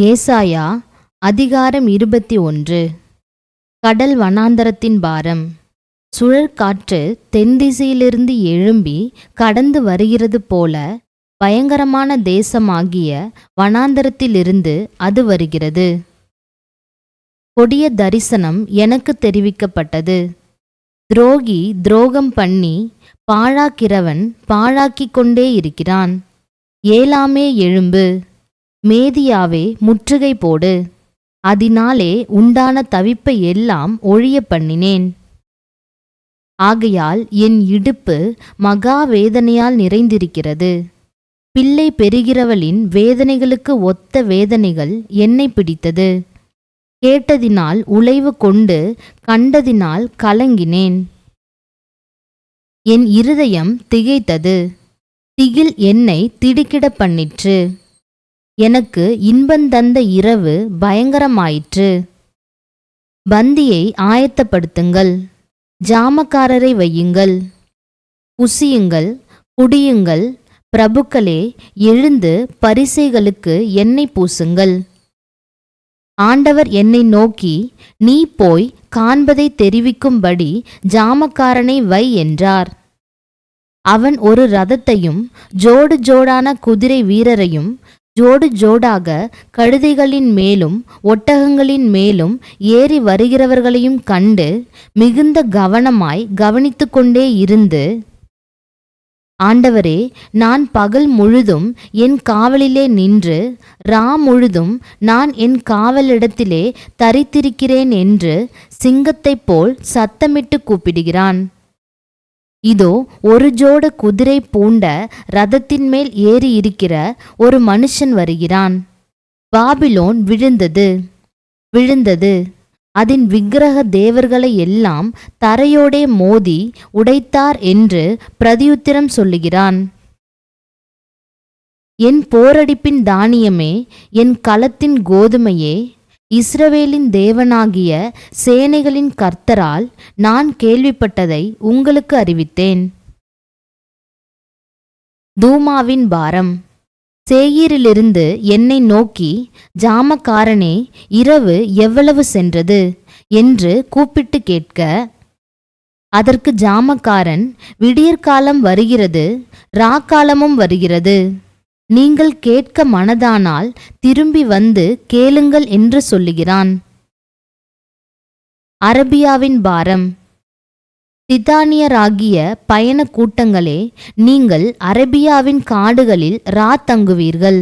ஏசாயா அதிகாரம் இருபத்தி ஒன்று. கடல் வனாந்தரத்தின் பாரம். சுழற்காற்று தென்திசையிலிருந்து எழும்பி கடந்து வருகிறது போல பயங்கரமான தேசமாகிய வனாந்தரத்திலிருந்து அது வருகிறது. கொடிய தரிசனம் எனக்கு தெரிவிக்கப்பட்டது. துரோகி துரோகம் பண்ணி பாழாக்கிறவன் பாழாக்கிக் கொண்டே இருக்கிறான். ஏலாமே எழும்பு. மேதியாவே முற்றுகை போடு. அதனாலே உண்டான தவிப்பை எல்லாம் ஒழிய பண்ணினேன். ஆகையால் என் இடுப்பு மகா வேதனையால் நிறைந்திருக்கிறது. பிள்ளை பெறுகிறவளின் வேதனைகளுக்கு ஒத்த வேதனைகள் என்னை பிடித்தது. கேட்டதினால் உழைவு கொண்டு கண்டதினால் கலங்கினேன். என் இருதயம் திகைத்தது. திகில் என்னை திடுக்கிட பண்ணிற்று. எனக்கு இன்பந்தந்த இரவு பயங்கரமாயிற்று. பந்தியை ஆயத்தப்படுத்துங்கள். ஜாமக்காரரை வையுங்கள். உசியுங்கள் குடியுங்கள் பிரபுக்களே எழுந்து பரிசைகளுக்கு எண்ணெய் பூசுங்கள். ஆண்டவர் என்னை நோக்கி நீ போய் காண்பதை தெரிவிக்கும்படி ஜாமக்காரனை வை என்றார். அவன் ஒரு ரதத்தையும் ஜோடு ஜோடான குதிரை வீரரையும் ஜோடு ஜோடாக கழுதைகளின் மேலும் ஒட்டகங்களின் மேலும் ஏறி வருகிறவர்களையும் கண்டு மிகுந்த கவனமாய் கவனித்து கொண்டே இருந்து ஆண்டவரே நான் பகல் முழுதும் என் காவலிலே நின்று ரா முழுதும் நான் என் காவலிடத்திலே தரித்திருக்கிறேன் என்று சிங்கத்தைப் போல் சத்தமிட்டு கூப்பிடுகிறான். இதோ ஒரு ஜோடு குதிரை பூண்ட ரதத்தின் மேல் ஏறி இருக்கிற ஒரு மனுஷன் வருகிறான். பாபிலோன் விழுந்தது. விழுந்தது. அதன் விக்கிரக தேவர்களை எல்லாம் தரையோடே மோதி உடைத்தார் என்று பிரதியுத்திரம் சொல்லுகிறான். என் போரடிப்பின் தானியமே என் களத்தின் கோதுமையே இஸ்ரவேலின் தேவனாகிய சேனைகளின் கர்த்தரால் நான் கேள்விப்பட்டதை உங்களுக்கு அறிவித்தேன். தூமாவின் பாரம். சேயீரிலிருந்து என்னை நோக்கி ஜாமக்காரனே இரவு எவ்வளவு சென்றது? என்று கூப்பிட்டு கேட்க அதற்கு ஜாமக்காரன் விடியற்காலம் வருகிறது ராக்காலமும் வருகிறது. நீங்கள் கேட்க மனதானால் திரும்பி வந்து கேளுங்கள் என்று சொல்லுகிறான். அரபியாவின் பாரம். திதானியராகிய பயண கூட்டங்களே நீங்கள் அரபியாவின் காடுகளில் ரா தங்குவீர்கள்.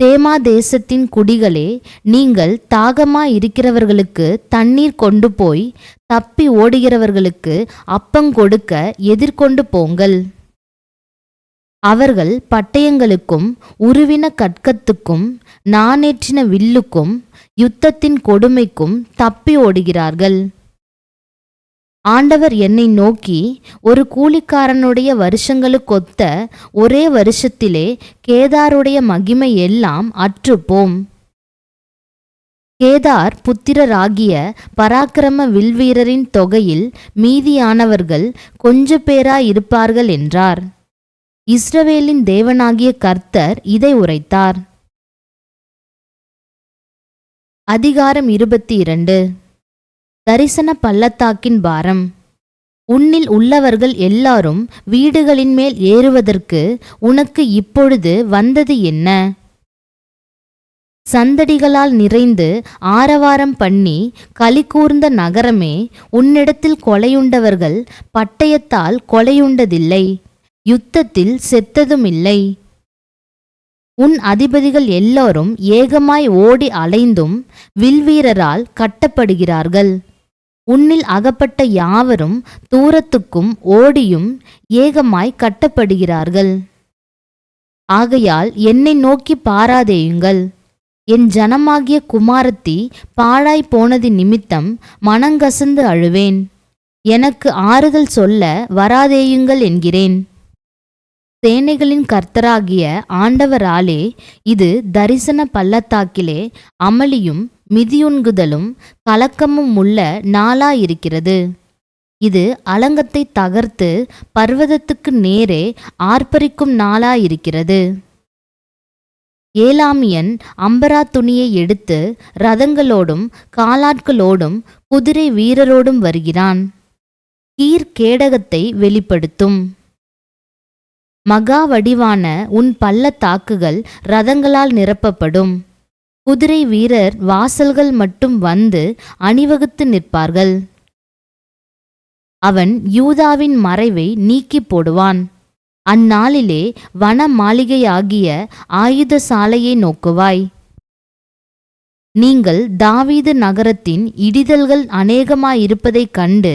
தேமா தேசத்தின் குடிகளே நீங்கள் தாகமா இருக்கிறவர்களுக்கு தண்ணீர் கொண்டு போய் தப்பி ஓடுகிறவர்களுக்கு அப்பங்கொடுக்க எதிர்கொண்டு போங்கள். அவர்கள் பட்டயங்களுக்கும் உருவின கற்கத்துக்கும் நானேற்றின வில்லுக்கும் யுத்தத்தின் கொடுமைக்கும் தப்பி ஓடுகிறார்கள். ஆண்டவர் என்னை நோக்கி ஒரு கூலிக்காரனுடைய வருஷங்களுக்கொத்த ஒரே வருஷத்திலே கேதாருடைய மகிமை எல்லாம் அற்றுப்போம். கேதார் புத்திரராகிய பராக்கிரம வில்வீரரின் தொகையில் மீதியானவர்கள் கொஞ்ச பேராயிருப்பார்கள் என்றார். இஸ்ரவேலின் தேவனாகிய கர்த்தர் இதை உரைத்தார். அதிகாரம் இருபத்தி இரண்டு தரிசன பள்ளத்தாக்கின் பாரம். உன்னில் உள்ளவர்கள் எல்லாரும் வீடுகளின் மேல் ஏறுவதற்கு உனக்கு இப்பொழுது வந்தது என்ன? சந்தடிகளால் நிறைந்து ஆரவாரம் பண்ணி களிகூர்ந்த நகரமே உன்னிடத்தில் கொலையுண்டவர்கள் பட்டயத்தால் கொலையுண்டதில்லை. யுத்தத்தில் செத்ததுமில்லை. உன் அதிபதிகள் எல்லோரும் ஏகமாய் ஓடி அலைந்தும் வில்வீரரால் கட்டப்படுகிறார்கள். உன்னில் அகப்பட்ட யாவரும் தூரத்துக்கும் ஓடியும் ஏகமாய் கட்டப்படுகிறார்கள். ஆகையால் என்னை நோக்கி பாராதேயுங்கள். என் ஜனமாகிய குமாரத்தி பாழாய் போனது நிமித்தம் மனங்கசந்து அழுவேன். எனக்கு ஆறுதல் சொல்ல வராதேயுங்கள் என்கிறேன். சேனைகளின் கர்த்தராகிய ஆண்டவராலே இது தரிசன பள்ளத்தாக்கிலே அமளியும் மிதியுண்குதலும் கலக்கமும் உள்ள நாளாயிருக்கிறது. இது அலங்கத்தை தகர்த்து பர்வதத்துக்கு நேரே ஆர்ப்பரிக்கும் நாளாயிருக்கிறது. ஏலாமியன் அம்பரா துணியை எடுத்து ரதங்களோடும் காலாட்களோடும் குதிரை வீரரோடும் வருகிறான். கீர் கேடகத்தை வெளிப்படுத்தும். மகா வடிவான உன் பள்ளத்தாக்குகள் ரதங்களால் நிரப்பப்படும். குதிரை வீரர் வாசல்கள் மட்டும் வந்து அணிவகுத்து நிற்பார்கள். அவன் யூதாவின் மறைவை நீக்கிப் போடுவான். அந்நாளிலே வன மாளிகையாகிய ஆயுத சாலையை நோக்குவாய். நீங்கள் தாவீது நகரத்தின் இடிதல்கள் அநேகமாயிருப்பதைக் கண்டு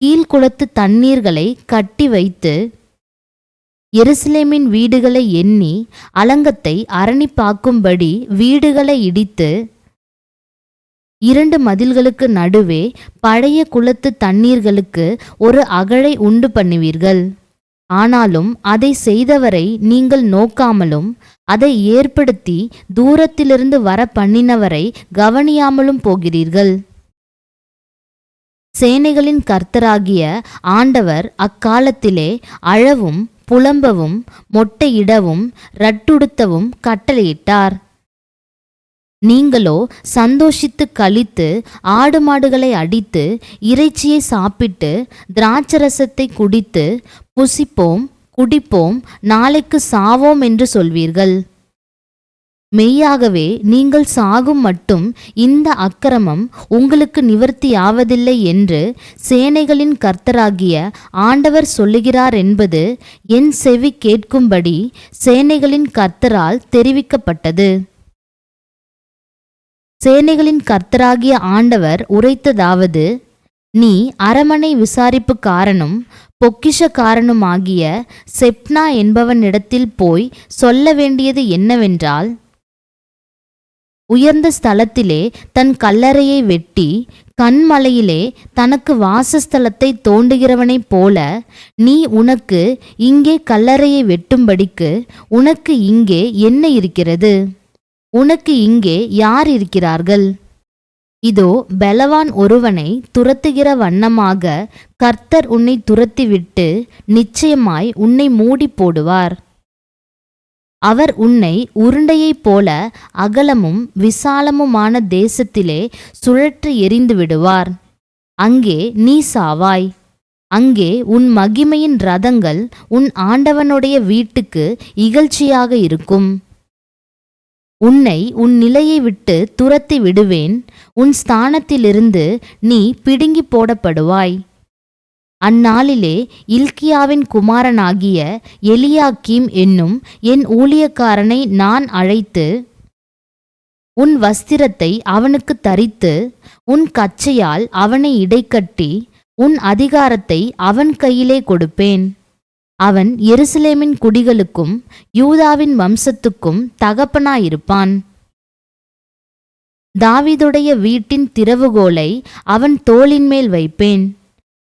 கீழ்குளத்து தண்ணீர்களை கட்டி வைத்து எருசலேமின் வீடுகளை எண்ணி அலங்கத்தை அரணிப்பாக்கும்படி வீடுகளை இடித்து இரண்டு மதில்களுக்கு நடுவே பழைய குளத்து தண்ணீர்களுக்கு ஒரு அகழை உண்டு பண்ணுவீர்கள். ஆனாலும் அதை செய்தவரை நீங்கள் நோக்காமலும் அதை ஏற்படுத்தி தூரத்திலிருந்து வர பண்ணினவரை கவனியாமலும் போகிறீர்கள். சேனைகளின் கர்த்தராகிய ஆண்டவர் அக்காலத்திலே அழவும் புலம்பவும் மொட்டையிடவும் ரட்டுடுத்தவும் கட்டளையிட்டார். நீங்களோ சந்தோஷித்து கழித்து ஆடு மாடுகளை அடித்து இறைச்சியை சாப்பிட்டு திராட்சரசத்தை குடித்து புசிப்போம் குடிப்போம் நாளைக்கு சாவோம் என்று சொல்வீர்கள். மெய்யாகவே நீங்கள் சாகும் மட்டும் இந்த அக்கிரமம் உங்களுக்கு நிவர்த்தியாவதில்லை என்று சேனைகளின் கர்த்தராகிய ஆண்டவர் சொல்லுகிறார் என்பது என் செவி கேட்கும்படி சேனைகளின் கர்த்தரால் தெரிவிக்கப்பட்டது. சேனைகளின் கர்த்தராகிய ஆண்டவர் உரைத்ததாவது நீ அரமனை விசாரிப்புக்காரனும் பொக்கிஷக்காரனுமாகிய செப்னா என்பவனிடத்தில் போய் சொல்ல வேண்டியது என்னவென்றால் உயர்ந்த ஸ்தலத்திலே தன் கல்லறையை வெட்டி கண்மலையிலே தனக்கு வாசஸ்தலத்தை தோண்டுகிறவனைப் போல நீ உனக்கு இங்கே கல்லறையை வெட்டும்படிக்கு உனக்கு இங்கே என்ன இருக்கிறது? உனக்கு இங்கே யார் இருக்கிறார்கள்? இதோ பலவான் ஒருவனை துரத்துகிற வண்ணமாக கர்த்தர் உன்னை துரத்திவிட்டு நிச்சயமாய் உன்னை மூடி போடுவார். அவர் உன்னை உருண்டையைப் போல அகலமும் விசாலமுமான தேசத்திலே சுழற்றி எறிந்து விடுவார். அங்கே நீ சாவாய். அங்கே உன் மகிமையின் ரதங்கள் உன் ஆண்டவனுடைய வீட்டுக்கு இகழ்ச்சியாக இருக்கும். உன்னை உன் நிலையை விட்டு துரத்தி விடுவேன். உன் ஸ்தானத்திலிருந்து நீ பிடுங்கி போடப்படுவாய். அந்நாளிலே இல்கியாவின் குமாரனாகிய எலியாக்கீம் என்னும் என் ஊழியக்காரனை நான் அழைத்து உன் வஸ்திரத்தை அவனுக்கு தரித்து உன் கச்சையால் அவனை இடைக்கட்டி உன் அதிகாரத்தை அவன் கையிலே கொடுப்பேன். அவன் எருசலேமின் குடிகளுக்கும் யூதாவின் வம்சத்துக்கும் தகப்பனாயிருப்பான். தாவிதுடைய வீட்டின் திறவுகோலை அவன் தோளின் மேல் வைப்பேன்.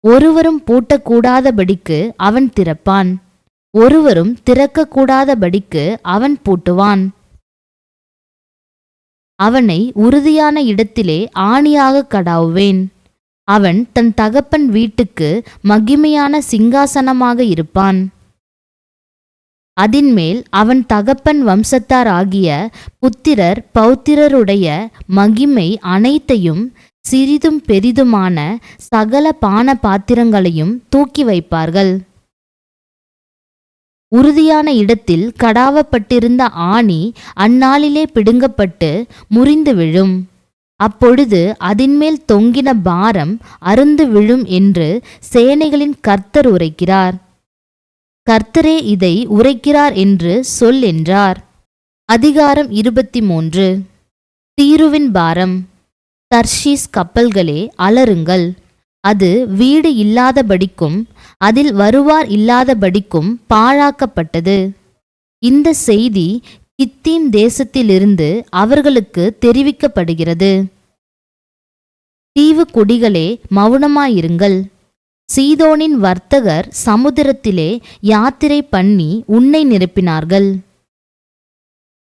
ஒருவரும் பூட்டக்கூடாதபடிக்கு அவன் திறப்பான். ஒருவரும் திறக்கக்கூடாதபடிக்கு அவன் பூட்டுவான். அவனை உறுதியான இடத்திலே ஆணியாக கடாவுவேன். அவன் தன் தகப்பன் வீட்டுக்கு மகிமையான சிங்காசனமாக இருப்பான். அதின்மேல் அவன் தகப்பன் வம்சத்தார் ஆகிய புத்திரர் பௌத்திரருடைய மகிமை அனைத்தையும் சிறிதும் பெரிதுமான சகல பான பாத்திரங்களையும் தூக்கி வைப்பார்கள். உறுதியான இடத்தில் கடாவப்பட்டிருந்த ஆணி அந்நாளிலே பிடுங்கப்பட்டு முறிந்து விழும். அப்பொழுது அதின்மேல் தொங்கின பாரம் அருந்து விழும் என்று சேனைகளின் கர்த்தர் உரைக்கிறார். கர்த்தரே இதை உரைக்கிறார் என்று சொல் என்றார். அதிகாரம் இருபத்தி மூன்று. தீருவின் பாரம். தர்ஷீஸ் கப்பல்களே அலறுங்கள். அது வீடு இல்லாதபடிக்கும் அதில் வருவார் இல்லாதபடிக்கும் பாழாக்கப்பட்டது. இந்த செய்தி கித்தீம் தேசத்திலிருந்து அவர்களுக்கு தெரிவிக்கப்படுகிறது. தீவு குடிகளே மௌனமாயிருங்கள் சீதோனின் வர்த்தகர் சமுத்திரத்திலே யாத்திரை பண்ணி உன்னை நிரப்பினார்கள்.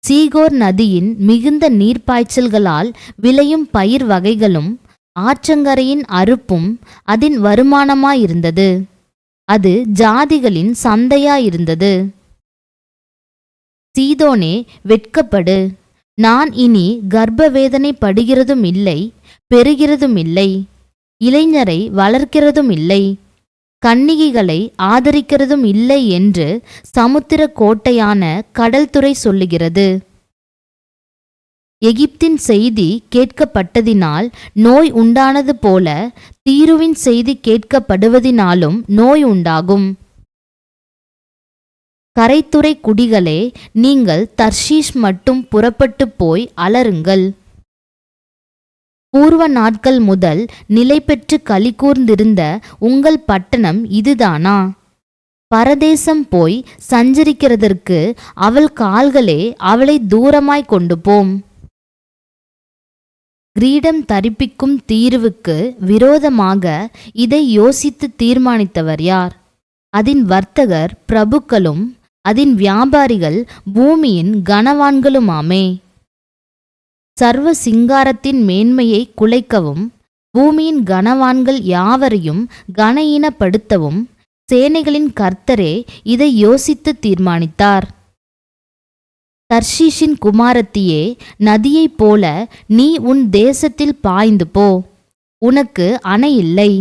சீகோர் நதியின் மிகுந்த நீர்ப்பாய்ச்சல்களால் விளையும் பயிர் வகைகளும் ஆற்றங்கரையின் அறுப்பும் அதன் வருமானமாயிருந்தது. அது ஜாதிகளின் சந்தையாயிருந்தது. சீதோனே வெட்கப்படு. நான் இனி கர்ப்ப வேதனை படுகிறதும் இல்லை பெறுகிறதும் இல்லை இளைஞரை வளர்க்கிறதும் இல்லை கன்னிகைகளை ஆதரிக்கிறதும் இல்லை என்று சமுத்திர கோட்டையான கடல்துறை சொல்லுகிறது. எகிப்தின் செய்தி கேட்கப்பட்டதினால் நோய் உண்டானது போல தீருவின் செய்தி கேட்கப்படுவதினாலும் நோய் உண்டாகும். கரைத்துறை குடிகளே நீங்கள் தர்ஷீஷ் மட்டும் புறப்பட்டு போய் அலறுங்கள். பூர்வ நாட்கள் முதல் நிலை பெற்று களி கூர்ந்திருந்த உங்கள் பட்டணம் இதுதானா? பரதேசம் போய் சஞ்சரிக்கிறதற்கு அவள் கால்களே அவளை தூரமாய் கொண்டு போம். கிரீடம் தரிப்பிக்கும் தீர்வுக்கு விரோதமாக இதை யோசித்து தீர்மானித்தவர் யார்? அதன் வர்த்தகர் பிரபுக்களும் அதன் வியாபாரிகள் பூமியின் கனவான்களுமாமே. சர்வ சிங்காரத்தின் மேன்மையை குலைக்கவும் பூமியின் கனவான்கள் யாவரையும் கனஈனப்படுத்தவும் சேனைகளின் கர்த்தரே இதை யோசித்து தீர்மானித்தார். தர்ஷீஷின் குமாரத்தியே நதியைப் போல நீ உன் தேசத்தில் பாய்ந்து போ உனக்கு அணை இல்லை.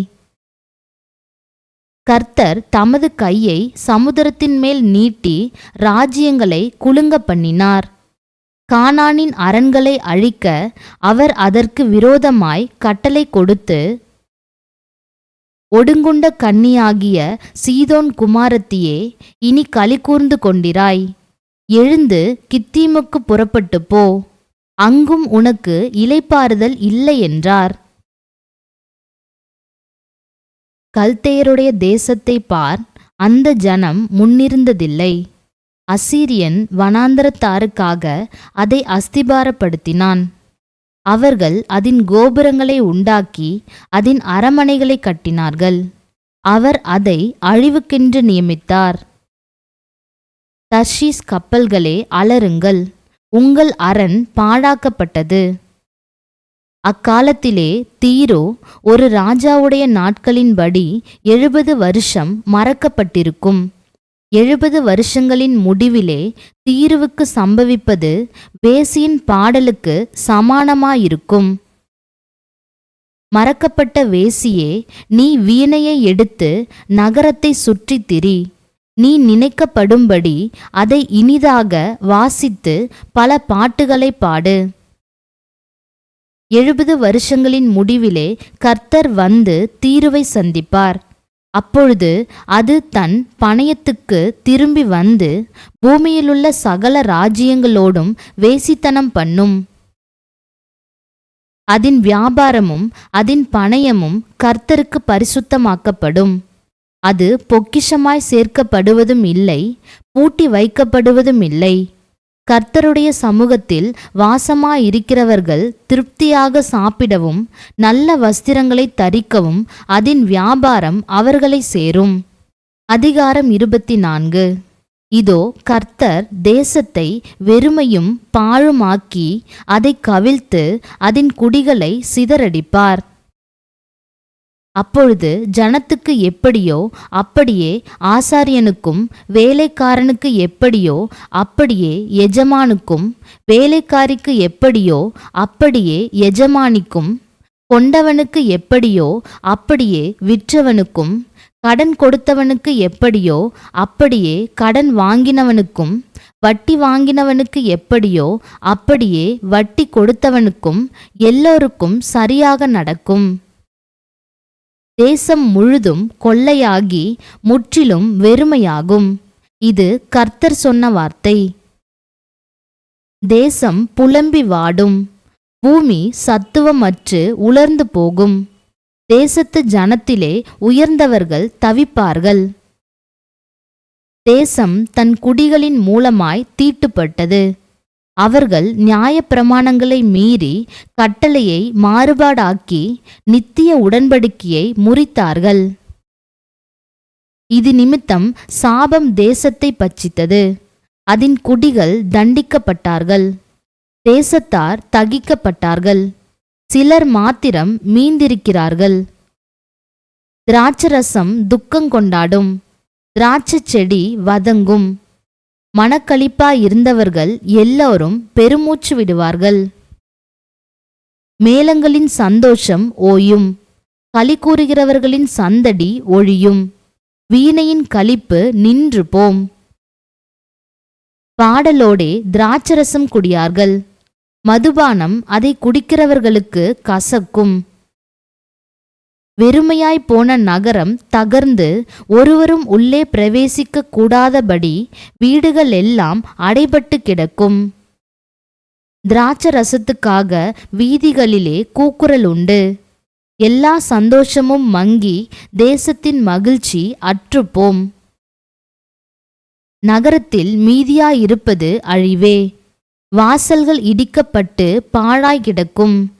கர்த்தர் தமது கையை சமுத்திரத்தின் மேல் நீட்டி ராஜ்யங்களை குலுங்க பண்ணினார். கானானின் அரண்களை அழிக்க அவர் அதற்கு விரோதமாய் கட்டளை கொடுத்து ஒடுங்குண்ட கன்னியாகிய சீதோன் குமாரத்தியே இனி களி கூர்ந்து கொண்டிராய். எழுந்து கித்தீமுக்கு புறப்பட்டு போ. அங்கும் உனக்கு இலைப்பாறுதல் இல்லை என்றார். கல்தேயருடைய தேசத்தை பார் அந்த ஜனம் முன்னிருந்ததில்லை. அசீரியன் வனாந்தரத்தாருக்காக அதை அஸ்திபாரப்படுத்தினான். அவர்கள் அதன் கோபுரங்களை உண்டாக்கி அதன் அரமனைகளை கட்டினார்கள். அவர் அதை அழிவுக்கென்று நியமித்தார். தர்ஷீஸ் கப்பல்களே அலறுங்கள். உங்கள் அரண் பாழாக்கப்பட்டது. அக்காலத்திலே தீரோ ஒரு ராஜாவுடைய நாட்களின்படி எழுபது வருஷம் மறக்கப்பட்டிருக்கும். எழுபது வருஷங்களின் முடிவிலே தீருவுக்கு சம்பவிப்பது வேசியின் பாடலுக்கு சமானமாயிருக்கும். மறக்கப்பட்ட வேசியே நீ வீணையை எடுத்து நகரத்தை சுற்றி திரி. நீ நினைக்கப்படும்படி அதை இனிதாக வாசித்து பல பாட்டுகளை பாடு. எழுபது வருஷங்களின் முடிவிலே கர்த்தர் வந்து தீருவை சந்திப்பார். அப்பொழுது அது தன் பணயத்துக்கு திரும்பி வந்து பூமியிலுள்ள சகல ராஜ்யங்களோடும் வேசித்தனம் பண்ணும். அதன் வியாபாரமும் அதன் பணயமும் கர்த்தருக்கு பரிசுத்தமாக்கப்படும். அது பொக்கிஷமாய் சேர்க்கப்படுவதும் இல்லை பூட்டி வைக்கப்படுவதும் இல்லை. கர்த்தருடைய சமூகத்தில் வாசமாயிருக்கிறவர்கள் திருப்தியாக சாப்பிடவும் நல்ல வஸ்திரங்களை தரிக்கவும் அதன் வியாபாரம் அவர்களை சேரும். அதிகாரம் இருபத்தி நான்கு இதோ கர்த்தர் தேசத்தை வெறுமையும் பாழுமாக்கி அதை கவிழ்த்து அதன் குடிகளை சிதறடிப்பார். அப்பொழுது ஜனத்துக்கு எப்படியோ அப்படியே ஆசாரியனுக்கும் வேலைக்காரனுக்கு எப்படியோ அப்படியே எஜமானுக்கும் வேலைக்காரிக்கு எப்படியோ அப்படியே எஜமானிக்கும் கொண்டவனுக்கு எப்படியோ அப்படியே விற்றவனுக்கும் கடன் கொடுத்தவனுக்கு எப்படியோ அப்படியே கடன் வாங்கினவனுக்கும் வட்டி வாங்கினவனுக்கு எப்படியோ அப்படியே வட்டி கொடுத்தவனுக்கும் எல்லோருக்கும் சரியாக நடக்கும். தேசம் முழுதும் கொள்ளையாகி முற்றிலும் வெறுமையாகும். இது கர்த்தர் சொன்ன வார்த்தை. தேசம் புலம்பி வாடும். பூமி சத்துவமற்று உலர்ந்து போகும். தேசத்து ஜனத்திலே உயர்ந்தவர்கள் தவிப்பார்கள். தேசம் தன் குடிகளின் மூலமாய் தீட்டுப்பட்டது. அவர்கள் நியாயப்பிரமாணங்களை மீறி கட்டளையை மாறுபாடாக்கி நித்திய உடன்படிக்கையை முறித்தார்கள். இது நிமித்தம் சாபம் தேசத்தை பச்சித்தது. அதன் குடிகள் தண்டிக்கப்பட்டார்கள். தேசத்தார் தகிக்கப்பட்டார்கள். சிலர் மாத்திரம் மீந்திருக்கிறார்கள். திராட்சரசம் துக்கங்கொண்டாடும். திராட்சை செடி வதங்கும். மனக்களிப்பாய் இருந்தவர்கள் எல்லோரும் பெருமூச்சு விடுவார்கள். மேளங்களின் சந்தோஷம் ஓயும். களி கூறுகிறவர்களின் சந்தடி ஒழியும். வீணையின் களிப்பு நின்று போம். பாடலோடே திராட்சரசம் குடியார்கள். மதுபானம் அதை குடிக்கிறவர்களுக்கு கசக்கும். வெறுமையாய் போன நகரம் தகர்ந்து ஒருவரும் உள்ளே பிரவேசிக்க கூடாதபடி வீடுகள் எல்லாம் அடைபட்டு கிடக்கும். திராட்சரசத்துக்காக வீதிகளிலே கூக்குரல் உண்டு. எல்லா சந்தோஷமும் மங்கி தேசத்தின் மகிழ்ச்சி அற்றுப்போம். நகரத்தில் மீதியாயிருப்பது அழிவே. வாசல்கள் இடிக்கப்பட்டு பாழாய் கிடக்கும்.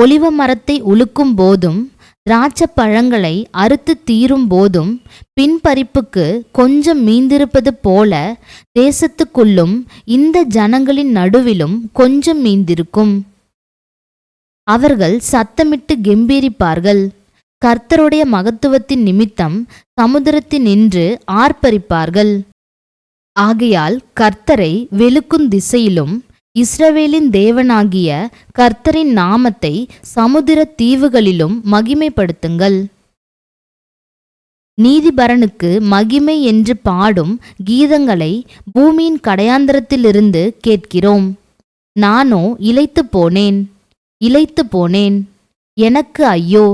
ஒலிவ மரத்தை உழுக்கும் போதும் திராட்சை பழங்களை அறுத்து தீரும் போதும் பின்பறிப்புக்கு கொஞ்சம் மீந்திருப்பது போல தேசத்துக்குள்ளும் இந்த ஜனங்களின் நடுவிலும் கொஞ்சம் மீந்திருக்கும். அவர்கள் சத்தமிட்டு கெம்பீரிப்பார்கள். கர்த்தருடைய மகத்துவத்தின் நிமித்தம் சமுத்திரத்தினின்று ஆர்ப்பரிப்பார்கள். ஆகையால் கர்த்தரை வெளுக்கும் திசையிலும் இஸ்ரவேலின் தேவனாகிய கர்த்தரின் நாமத்தை சமுதிர தீவுகளிலும் மகிமைப்படுத்துங்கள். நீதிபரனுக்கு மகிமை என்று பாடும் கீதங்களை பூமியின் கடையாந்தரத்திலிருந்து கேட்கிறோம். நானோ இழைத்து போனேன் இழைத்து போனேன். எனக்கு ஐயோ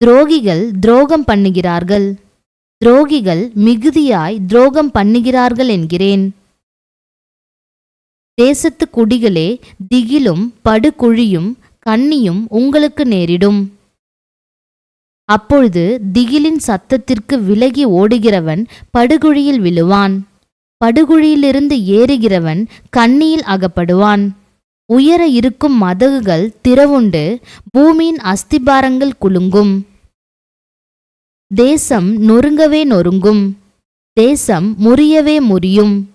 துரோகிகள் துரோகம் பண்ணுகிறார்கள். துரோகிகள் மிகுதியாய் துரோகம் பண்ணுகிறார்கள் என்கிறேன். தேசத்து குடிகளே திகிலும் படுகுழியும் கண்ணியும் உங்களுக்கு நேரிடும். அப்பொழுது திகிலின் சத்தத்திற்கு விலகி ஓடுகிறவன் படுகுழியில் விழுவான். படுகுழியிலிருந்து ஏறுகிறவன் கண்ணியில் அகப்படுவான். உயர இருக்கும் மதகுகள் திறவுண்டு பூமியின் அஸ்திபாரங்கள் குலுங்கும். தேசம் நொறுங்கவே நொறுங்கும். தேசம் முறியவே முறியும்.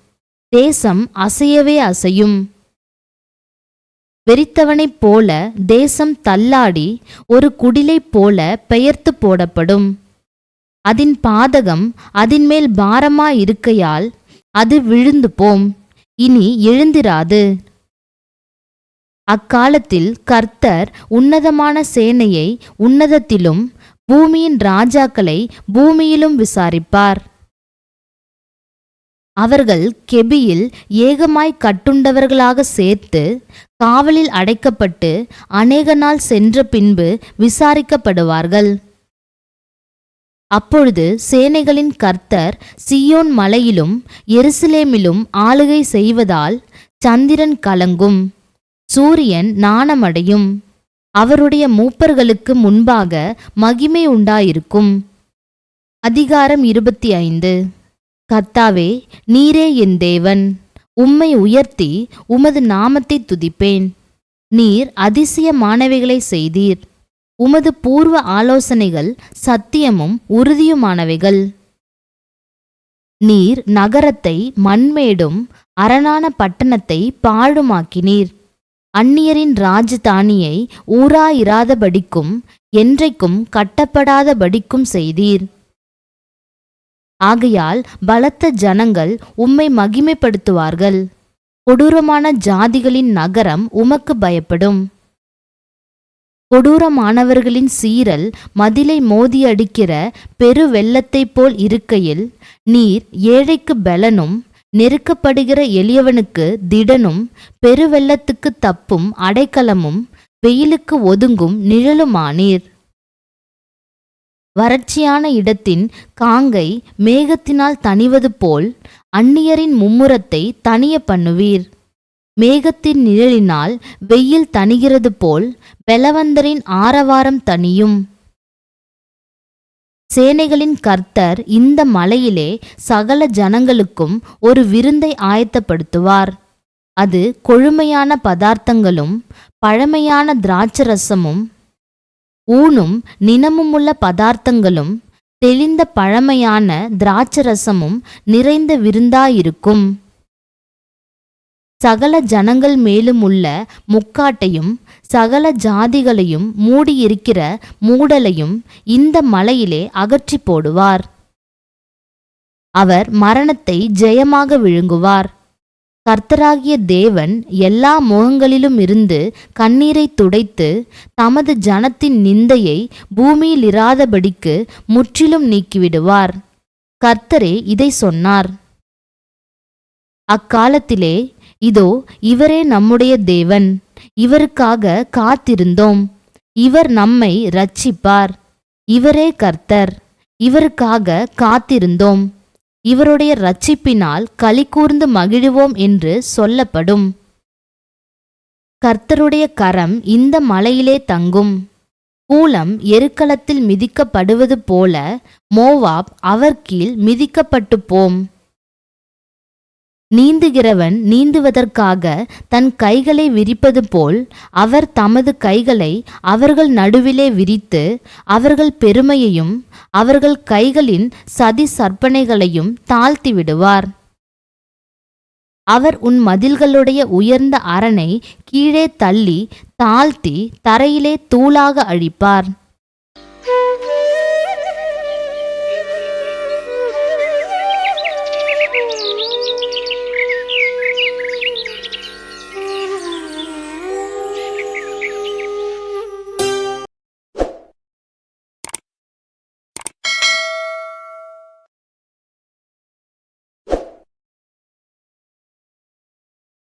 தேசம் அசையவே அசையும். வெறித்தவனைப் போல தேசம் தள்ளாடி ஒரு குடிலைப் போல பெயர்த்து போடப்படும். அதின் பாதகம் அதன்மேல் பாரமாயிருக்கையால் அது விழுந்து போம். இனி எழுந்திராது. அக்காலத்தில் கர்த்தர் உன்னதமான சேனையை உன்னதத்திலும் பூமியின் ராஜாக்களை பூமியிலும் விசாரிப்பார். அவர்கள் கெபியில் ஏகமாய் கட்டுண்டவர்களாக சேர்த்து காவலில் அடைக்கப்பட்டு அநேக நாள் சென்ற பின்பு விசாரிக்கப்படுவார்கள். அப்பொழுது சேனைகளின் கர்த்தர் சியோன் மலையிலும் எருசலேமிலும் ஆளுகை செய்வதால் சந்திரன் கலங்கும் சூரியன் நாணமடையும். அவருடைய மூப்பர்களுக்கு முன்பாக மகிமை உண்டாயிருக்கும். அதிகாரம் இருபத்தி ஐந்து. கர்த்தாவே நீரே என் தேவன். உம்மை உயர்த்தி உமது நாமத்தை துதிப்பேன். நீர் அதிசயமானவைகளை செய்தீர். உமது பூர்வ ஆலோசனைகள் சத்தியமும் உறுதியுமானவைகள். நீர் நகரத்தை மண்மேடும் அரணான பட்டணத்தை பாழுமாக்கினீர். அந்நியரின் ராஜதானியை ஊராயிராதபடிக்கும் என்றைக்கும் கட்டப்படாதபடிக்கும் செய்தீர். ஆகையால் பலத்த ஜனங்கள் உம்மை மகிமைப்படுத்துவார்கள். கொடூரமான ஜாதிகளின் நகரம் உமக்கு பயப்படும். கொடூரமானவர்களின் சீரல் மதிலை மோதியடிக்கிற பெரு வெள்ளத்தைப் போல் இருக்கையில் நீர் ஏழைக்கு பெலனும் நெருக்கப்படுகிற எளியவனுக்கு திடனும் பெருவெள்ளத்துக்கு தப்பும் அடைக்கலமும் வெயிலுக்கு ஒதுங்கும் நிழலுமானீர். வறட்சியான இடத்தின் காங்கை மேகத்தினால் தணிவது போல் அந்நியரின் மும்முரத்தை தணிய பண்ணுவீர். மேகத்தின் நிழலினால் வெயில் தணிகிறது போல் பெலவந்தரின் ஆரவாரம் தணியும். சேனைகளின் கர்த்தர் இந்த மலையிலே சகல ஜனங்களுக்கும் ஒரு விருந்தை ஆயத்தப்படுத்துவார். அது கொழுமையான பதார்த்தங்களும் பழமையான திராட்சரசமும் ஊனும் நினமுமுள்ள பதார்த்தங்களும் தெளிந்த பழமையான திராட்சரசமும் நிறைந்த விருந்தாயிருக்கும். சகல ஜனங்கள் மேலும் உள்ள முக்காட்டையும் சகல ஜாதிகளையும் மூடியிருக்கிற மூடலையும் இந்த மலையிலே அகற்றி போடுவார். அவர் மரணத்தை ஜெயமாக விழுங்குவார். கர்த்தராகிய தேவன் எல்லா முகங்களிலும் இருந்து கண்ணீரை துடைத்து தமது ஜனத்தின் நிந்தையை பூமியில் இராதபடிக்கு முற்றிலும் நீக்கிவிடுவார். கர்த்தரே இதை சொன்னார். அக்காலத்திலே இதோ இவரே நம்முடைய தேவன். இவருக்காக காத்திருந்தோம். இவர் நம்மை ரட்சிப்பார் இவரே கர்த்தர். இவருக்காக காத்திருந்தோம். இவருடைய ரட்சிப்பினால் களி கூர்ந்து மகிழுவோம் என்று சொல்லப்படும். கர்த்தருடைய கரம் இந்த மலையிலே தங்கும். கூலம் எருக்களத்தில் மிதிக்கப்படுவது போல மோவாப் அவர் கீழ் மிதிக்கப்பட்டு போம் நீந்துகிறவன் நீந்துவதற்காக தன் கைகளை விரிப்பது போல் அவர் தமது கைகளை அவர்கள் நடுவிலே விரித்து அவர்கள் பெருமையையும் அவர்கள் கைகளின் சதி சற்பனைகளையும் தாழ்த்தி விடுவார் அவர் உன் மதில்களுடைய உயர்ந்த அரணை கீழே தள்ளி தாழ்த்தி தரையிலே தூளாக அழிப்பார்.